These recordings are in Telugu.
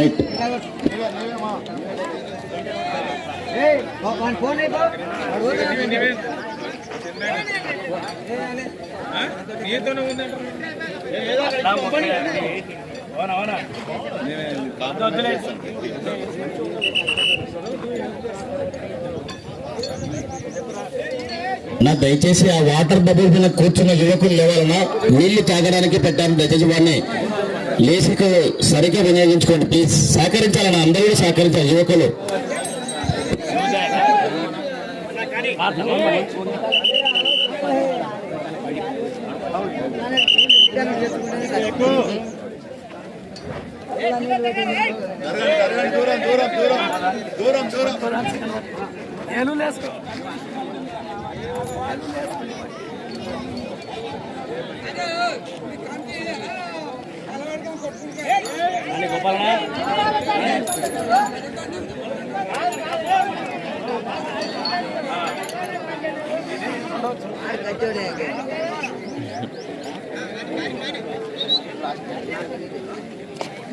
రైట్ నా దయచేసి ఆ వాటర్ బబుల్ మీద కూర్చున్న యువకులు లేవాలన్నా నీళ్ళు తాగడానికి పెట్టాను దయచేసి వాడిని లేసుకు సరిగ్గా వినియోగించుకోండి. ప్లీజ్ సహకరించాలని అందరూ కూడా సహకరించాలి యువకులు. దూరం లేసుకో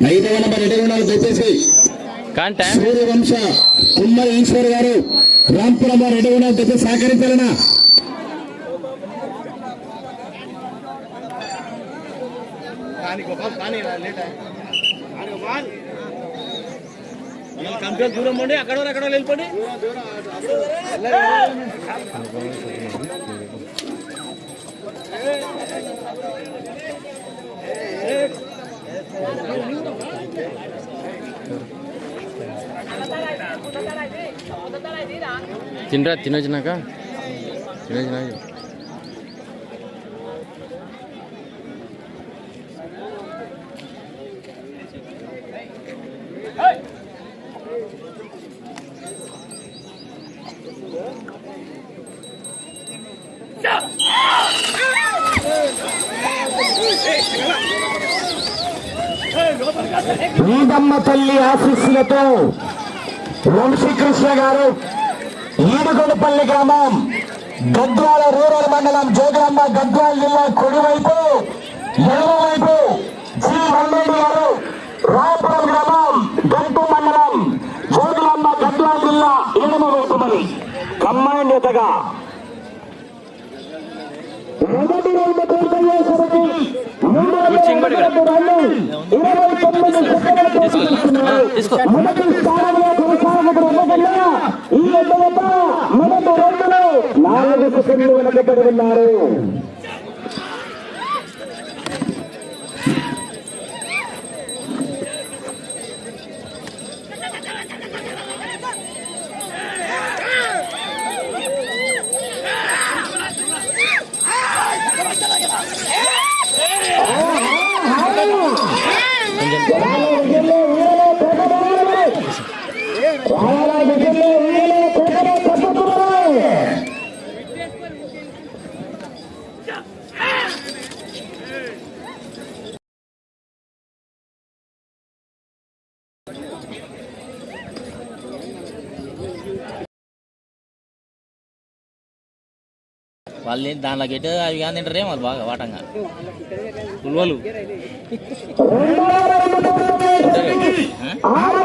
ఐదవ నెంబర్ ఎడవ నెంబర్ దయచేసి సూర్యవంశ కుమ్మరి ఈశ్వర్ గారు రాంపురం వారు ఎడవ నెంబర్ దయచేసి సహకరించాలన్నా కానీ గోపాల్ కానీ లేట్ కానీ గోపాల్ కంపెనీ దూరం పండి అక్కడ వరకు అక్కడ వెళ్ళిపోండి. తినరా తినొచ్చినాక? తినొచ్చినాక? ఈదమ్మ తల్లి ఆశీస్సులతో వంశీకృష్ణ గారు ఈడుగొడపల్లి గ్రామం గద్వాల రూరల్ మండలం జోగరమ్మ గద్వాల జిల్లా కుడివైపు ఎడమవైపు జి మల్లేడి గారు రాయపురం గ్రామం గంటు మండలం జోగరమ్మ గద్వాల జిల్లా ఎడమవైపు మరి. కమ్మాయి నేతగా మొదటి రెండు పూర్తయ్యేసరికి మూడు వందల ఇరవై తొమ్మిది సెకండ్లు. మొదటి స్థానంలో కొనసాగుతున్న ఎన్నికల్లో ఈ ఎన్నికత మొదటి రెండులో నాలుగు సెకండ్లు వెనకబడి ఉన్నారు రాళ్ళ విజయంలో ఊయలో కోటరాలు. రాళ్ళ విజయంలో ఊయలో కోటరా తప్పుతున్నారు. వాళ్ళు దానిలో గెట్ అవి కానీ తింటారే వాళ్ళు బాగా వాటంగా. ఉల్వలు ఆరు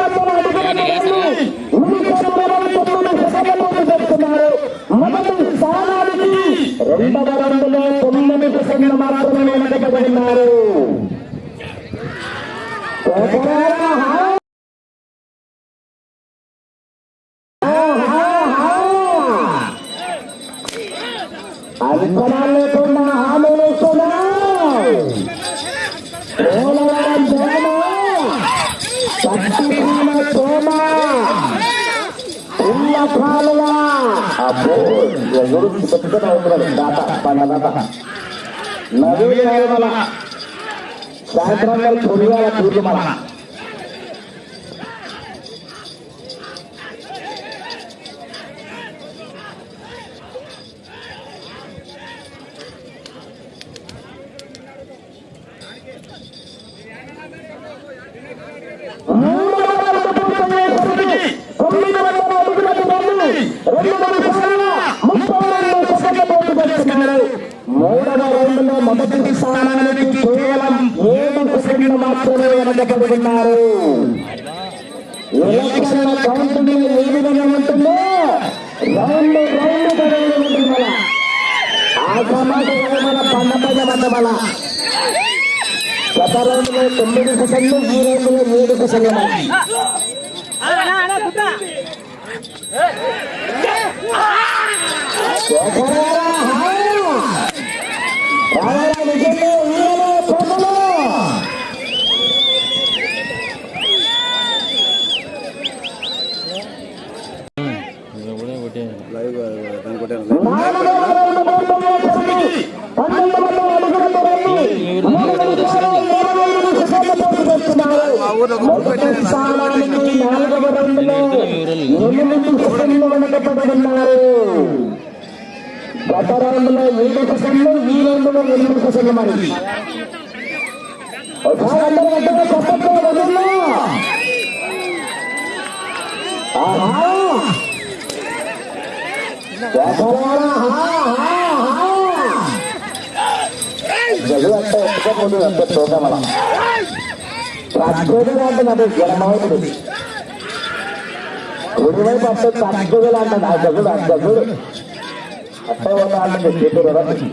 चटकन राऊतराव दाता पांडा दाता नवीन साहेबराव थोडीवाला थोडी రౌండ్లో మొదటి స్థానానికి కేవలం ఏడు సెకండ్లు మాత్రమే వెనకబడినారు ఉన్నారు కౌంటింగ్ ఏ విధంగా ఉంటుందో రౌండ్ రౌండ్ ఉంటుంది ఆ సమాజంలో మన గత తొమ్మిది సెకండ్లు ఈ రౌండ్లో ఏడు సెకండ్లు నాలుగవ రౌండ్ రౌండ్లో ఎనిమిది సెకండ్లు వెనకబడి ఉన్నారు గత రౌండ్లో ఏడు సెకండ్లు ఈ రౌండ్లో ఎనిమిది సెకండ్లు మరి ఒకసారి అందరూ గట్టిగా చప్పట్లు వదిలినా. ఆహా శేఖరారా, హా, హా, హా. జగన్ అంటే ఒక్క ముందు ఎంత చూద్దాం తగ్గదు లాంటి అది జనమవుతుంది కుడివైపు అంటే తగ్గదు లాంటి ఆ జగుడు ఆ జగుడు అట్టే ఉండాలంటే చేతులు రవి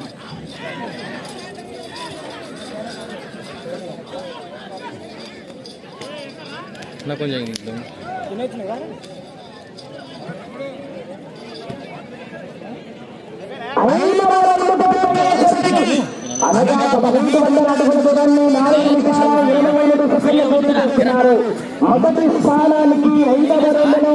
ఐదవ రౌండ్ పూర్తయ్యేసరికి అనగా పదహైదు వందల అడుగుల దూరాన్ని నాలుగు నిమిషాల ఇరవై ఐదు సెకండ్లు పూర్తి చేస్తున్నారు మొదటి స్థానానికి ఐదవ రౌండ్లో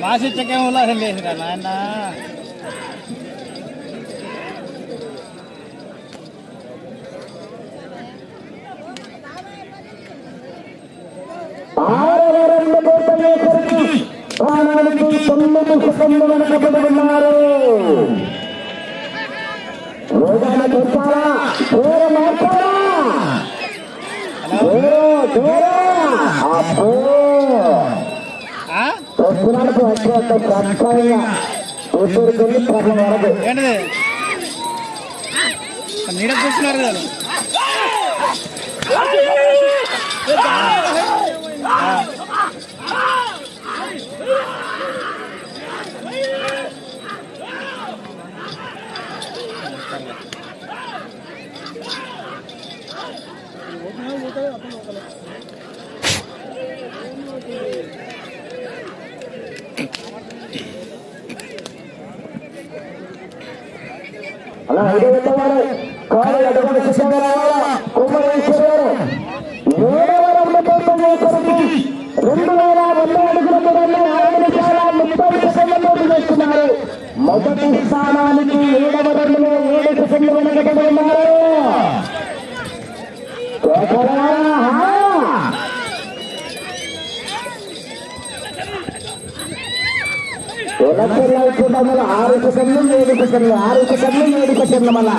మాసిచ్చకేం ఉల్లాసం చేసిరా నాయనా? ప్రాణానికి తొమ్మిది సెకండ్లు వెనకబడి ఉన్నారు వేగాన తెచ్చారా పేరు వచ్చే వరకు నీడ కూర్చున్నారు కదా. అలా రెండు వేల వంద అడుగుల దూరాన్ని ఆరు ముప్పై సెకండ్ల పూర్తి చేస్తున్నారు మొదటి స్థానానికి ఏడవ రెండులో ఏడు సెకండ్లు వెనకబడి ఉన్నారు. ఎలక్షన్ అయిపోవడం ఆరు సెకండ్లు ఏడు సెకండ్లు ఆరు సెకండ్లు ఏడు సెకండ్లు మళ్ళా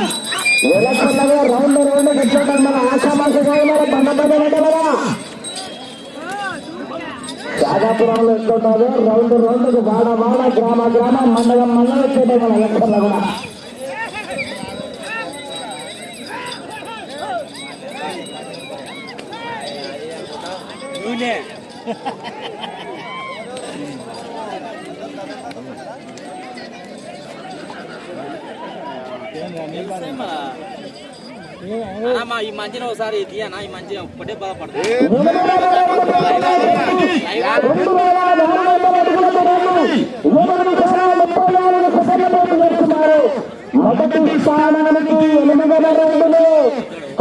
ఎలక్షన్లలో రౌండ్ రౌండ్ కట్టడం మన ఆశామాషగా ఉన్నారు బండ బండ కదా శాదాపురంలో ఎక్కుంటారు రౌండ్ రౌండ్కు వాడ వాడ గ్రామ గ్రామ మండలం మండలం వచ్చేటాయి మన ఎలక్షన్లో కూడా అమ్మా ఈ మంచిని ఒకసారి తీయనా? ఈ మంచి ఒకటే బాధపడతా. రెండు వేల నాలుగు వందల అడుగుల దూరాన్ని ఎనిమిది నిమిషాల ముప్పై నాలుగు సెకండ్ల పూర్తి చేస్తున్నారు మొదటి స్థానానికి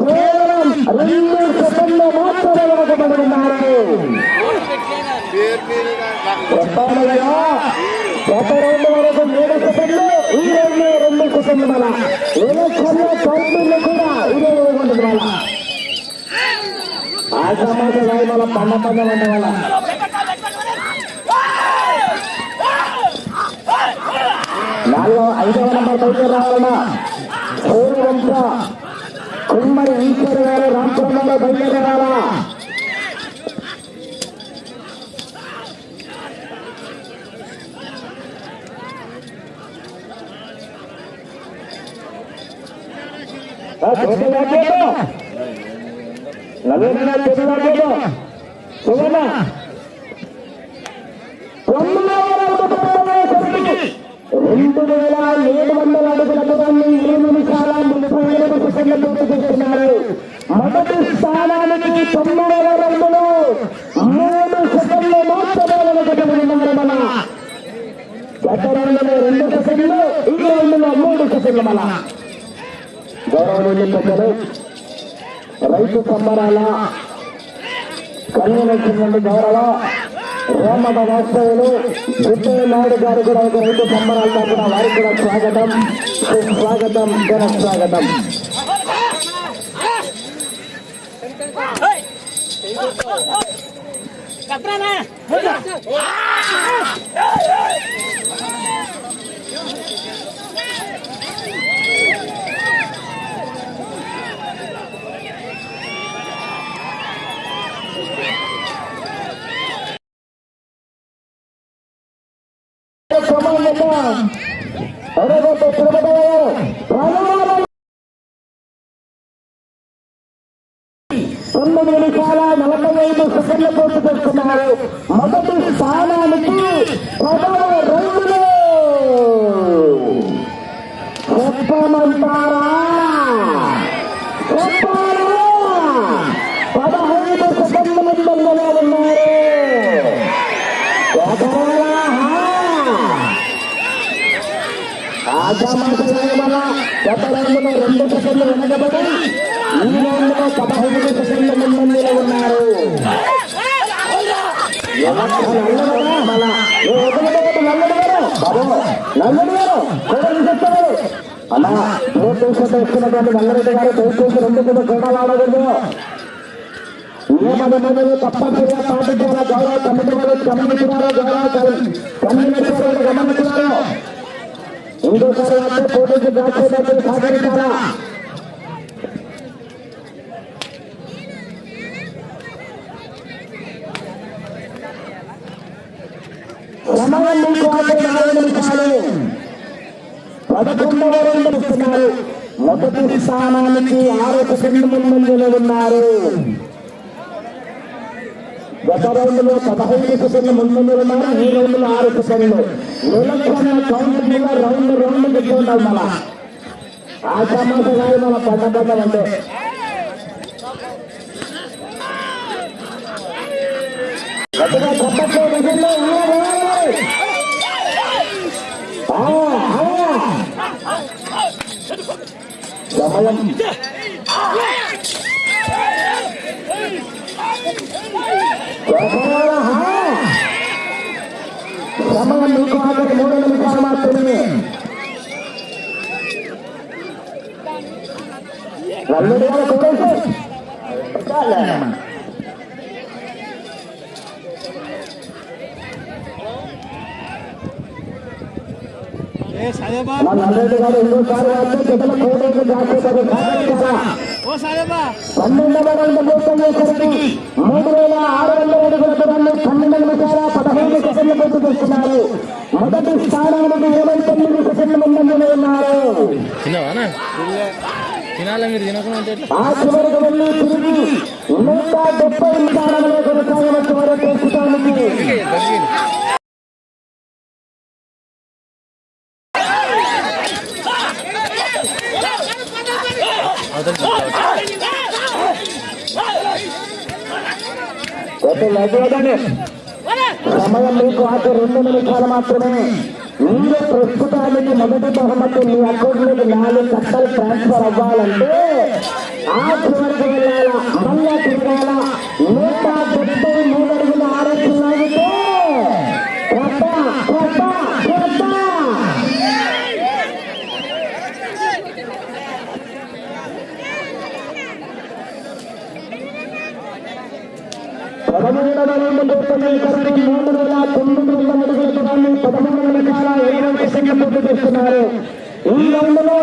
కేవలం సెకండ్లు మాత్రమే గత రౌండ్ వరకు ఏడు సెకండ్లు ఈ రౌండ్ రెండు సెకండ్లు మన ఎలక్షన్ల కూడా ఇదే ఉంటుంది వాళ్ళ. ఆ సమాజం మన పండ పందం అంటే వాళ్ళ నాలుగో ఐదవ నంబర్ పైకి రావాలన్నా. సూర్యవంశ కుమ్మరి ఈశ్వర్ గారు రామపురం బయలుదేరాలా రెండు వేల ఏడు వందల అడుగుల దూరాన్ని ఏడు నిమిషాల ముప్పై ఏడు సెకండ్లు పూర్తి చేస్తున్నారు మొదటి స్థానానికి తొమ్మిది వేల రెండులు మూడు సెకండ్లు మాత్రమే వెనుకబడినారు మన గత రెండు సెకండ్లు ఈ రెండులో మూడు సెకండ్లు మన గౌరవనీయులు పెద్దలు రైతు సంబరాల కన్వీనర్ గౌరవ రోమట వాస్తవులు గుట్టయ్య నాయుడు గారు కూడా ఒక రైతు సంబరాల తరపున వారికి కూడా స్వాగతం సుస్వాగతం జన స్వాగతం తొమ్మిది నిమిషాల నలభై ఐదు సెకండ్ల పూర్తి చేస్తున్నారు మొదటి స్థానానికి పదవ రెండులు చెప్పమంటారా చెప్పారా పదహైదు సెకండ్ల ముందంగా ఉన్నారు ఎకరాలా? ఆశామాసంగా మన గత రౌండ్లో రెండు సెకండ్లు వెనకబడి ఈ రౌండ్లో పదహైదు సెకండ్ల ముందంజలో ఉన్నారు ఎవరు నల్లడురా? మన ఏ ఎదురుగా నల్లడు గారు బాబు నల్లడు గారు చూడండి చెప్తారు అలా నోట్ ఇస్తున్నటువంటి నల్లరెడ్డి గారు దయచేసి రెండు కూడా గొడవలు నియమనిబంధనలు తప్పనిసరిగా పాటించాలా గౌరవ కమిటీ వాళ్ళు గమనించినారు గౌరవ ఇంకోసారి అంటే పోటీకి సహకరించాలా సమయం నిమిషాలు పదకొండవ రెండు ఇస్తున్నారు మొదటి స్థానానికి ఆరు సెకండ్ల ఉన్నారు. గత రౌండ్లో పదహైదు సెకండ్ల ముందంజలో ఉన్నారు. ఈ రౌండ్లో ఆరు సెకండ్లు నిలకడ కౌంట్ మీద రౌండ్ రౌండ్ పెట్టుకుంటాం మన ఆ సమాస గారు మన పడ్డ అంటే ఉన్నారు. ఆ, ఆ. సమయం చెప్పాలా? సమయం మీకు ఆఖరి మూడు నిమిషాలు మాత్రమే నల్లుడు గారు కొట్టేసి ఏ సాదేబా మా నల్లుడు గారు ఇంకోసారి వస్తే జగన్ కోటేసి దాచేశారు కాదా ఓ సాదేబా పన్నెండవ రౌండ్ పూర్తి మూడు వేల ఆరు వందల అడుగుల దూరాన్ని పన్నెండు నిమిషాల పదహైదు సెకండ్లు పూర్తి చేస్తున్నారు మొదటి స్థానానికి ఇరవై తొమ్మిది సెకండ్ల ముందంజలో ఉన్నారు తినవానా? తినాలా మీరు? తినకుండా ఉంటే ఎట్లా? ఆ చివరికి వెళ్ళి తిరిగి నూట డెబ్బై స్థానంలో కొనసాగవచ్చు వారు ప్రస్తుతానికి. ఓకే, సమయం మీకు అటు రెండు నిమిషాలు మాత్రమే. మీరు ప్రస్తుతానికి మొదటి బహుమతి మీ అకౌంట్లోకి నాలుగు కట్టలు ట్రాన్స్ఫర్ అవ్వాలంటే ఆ చివరికి వెళ్ళాలి మళ్ళా తిరగాల నూట డెబ్బై మూడు అడుగుల ఆరోగ్యం లాగితే కొత్త, కొత్త, కొత్త. తొమ్మిది వందల అడుగుల దూరాన్ని పదమూడు నిమిషాల ఇరవై సెకండ్లు పూర్తి చేస్తున్నారు ఈ రౌండ్లో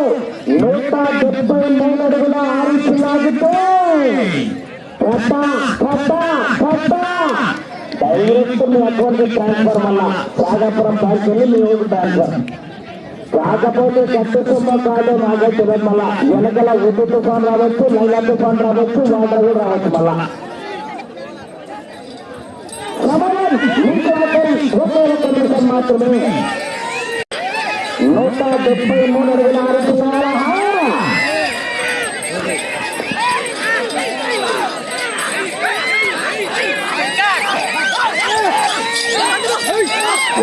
నూట డెబ్బై మూడు అడుగుల ఆరు లాగితే కట్ట కట్ట కట్ట డైరెక్ట్ మీ ట్రాన్స్ఫర్ వల్ల సాగాపురం బ్యాంక్ వెళ్ళి మీ ఊరు ట్రాన్స్ఫర్ కాకపోతే కట్టు కాదు నాకే తెలియదు మళ్ళా వెనకల ఉద్దు తుఫాన్ రావచ్చు లైలా తుఫాన్ రావచ్చు వాటర్ కూడా రావచ్చు మళ్ళా. మాత్రమే. నూట డెబ్బై మూడు అడుగుల ఆరు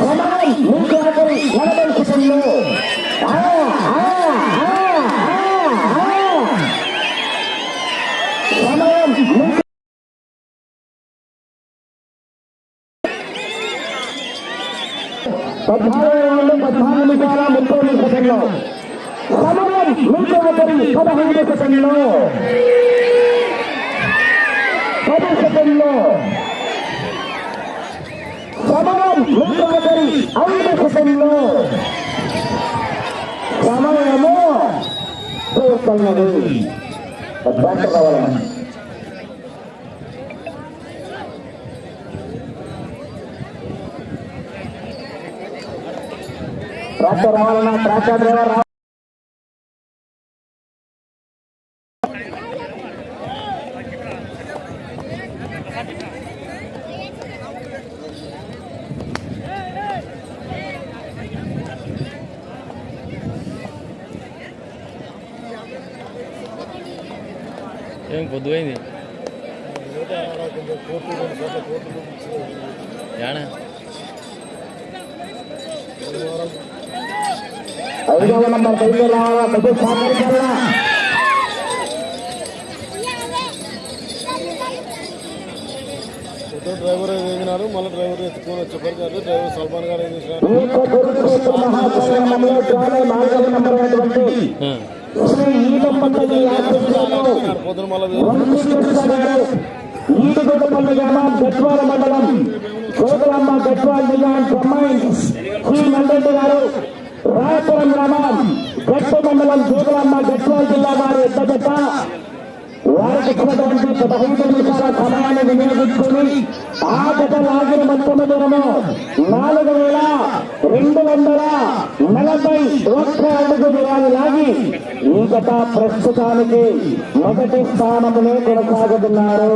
సమయం మీకు ఒకరి నలభై సెకండ్లు ఆ, ఆ, ఆ, ఆ, ఆ. సమయం మీకు పద్నాలుగు నుండి పద్నాలుగు నిమిషాల ముప్పై సెకండ్లు సమయం మీకు ఒకరి పదహైదు సెకండ్లు పది సెకండ్లు సమయం మీకు ఒకరి ఐదు సెకండ్లు సమయము పూర్తయినది డాక్టర్ రావాలన్నా ట్రాక్టర్ రావాలన్నా ట్రాక్టర్ డ్రైవర్ ఏం పొద్దుపోయింది ఏడా ఐదవ నంబర్ బయలు రావాలా పెద్ద సహకరించాలా ఇద్దరు డ్రైవర్ ఎదిగినారు మళ్ళీ డ్రైవర్ ఎత్తుకొని వచ్చేప్పటికి కాదు డ్రైవర్ సల్మాన్ గారు ఏం చేసినారు ఈ యొక్క కురుక్షేత్ర గ్రామం గట్వాల మండలం కోదలమ్మ శ్రీ గారు రాయపురం గ్రామం గట్టు మండలం జోగులమ్మ గట్వాల జిల్లా వారి ఎద్దగట్ట వారికి పదహైదు నిమిషాల సమయాన్ని వినియోగించుకుని ఆ లాగిన దూరము నాలుగు వేల రెండు వందల నలభై ఒక్క అడుగు దూరాలు లాగి ఈ గత ప్రస్తుతానికి మొదటి స్థానంలో కొనసాగుతున్నారు